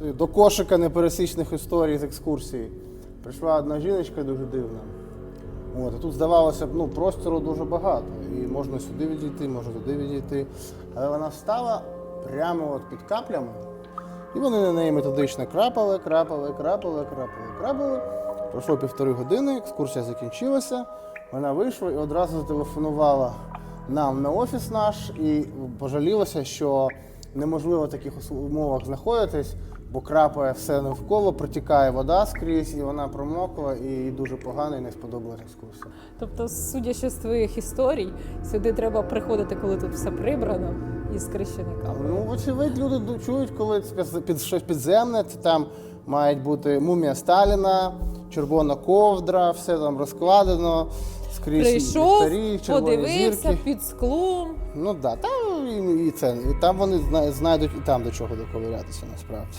До кошика непересічних історій з екскурсії прийшла одна жіночка дуже дивна. От, тут здавалося б, ну, простору дуже багато. І можна сюди відійти, можна туди відійти. Але вона встала прямо от під каплями, і вони на неї методично крапали, крапали, крапали, крапали, крапали. Пройшло півтори години, екскурсія закінчилася. Вона вийшла і одразу зателефонувала нам на офіс наш і пожалілася, що неможливо в таких умовах знаходитись, бо крапає все навколо, протікає вода скрізь, і вона промокла, і дуже погано, і не сподобалась екскурсія. Тобто, судячи з твоїх історій, сюди треба приходити, коли тут все прибрано і з крещениками. Ну, вочевидь, люди чують, коли під щось підземне, це там мають бути мумія Сталіна, червона ковдра, все там розкладено, скрізь Прийшов, ліхтарі, червоні подивився зірки. під склом. Ну так, да, там і, і це, і там вони знайдуть і там до чого доковирятися насправді.